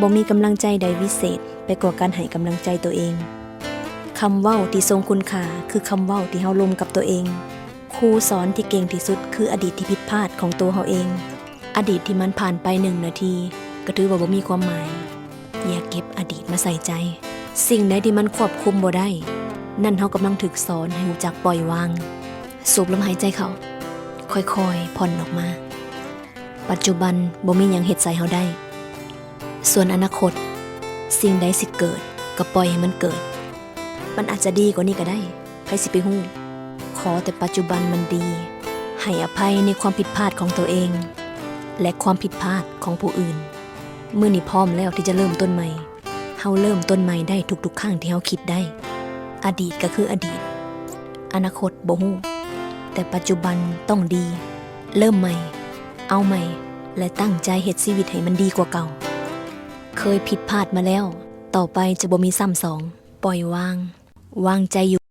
บ่มีกำลังใจใดวิเศษ ไปกว่าการให้กำลังใจตัวเองคำเว้าที่ทรงคุณค่าคือคำเว้าที่เฮาลมกับตัวเอง ครูสอนที่เก่งที่สุดคืออดีตที่ผิดพลาดของตัวเฮาเอง อดีตที่มันผ่านไปหนึ่งนาที ก็ถือว่าบ่มีความหมาย อย่าเก็บอดีตมาใส่ใจ สิ่งใดที่มันควบคุมบ่ได้ นั่นเฮากำลังถึกสอนให้รู้จักปล่อยวาง สูบลมหายใจเข้าค่อยๆผ่อนออกมา ปัจจุบันบ่มีหยังเฮ็ดใส่เฮาได้ ส่วนอนาคต สิ่งใดสิเกิด ก็ปล่อยให้มันเกิด มันอาจจะดีกว่านี้ก็ได้ใครสิไปฮู้ ขอแต่ปัจจุบันมันดี ให้อภัยในความผิดพลาดของตัวเอง และความผิดพลาดของผู้อื่น เมื่อนี้พร้อมแล้วที่จะเริ่มต้นใหม่เฮาเริ่มต้นใหม่ได้ทุกๆครั้งที่เฮาคิดได้ อดีตก็คืออดีต อนาคตบ่ฮู้แต่ปัจจุบันต้องดี เริ่มใหม่ เอาใหม่ และตั้งใจเฮ็ดชีวิตให้มันดีกว่าเก่า เคยผิดพลาดมาแล้ว ต่อไปจะบ่มีซ้ำสอง ปล่อยวาง วางใจอยู่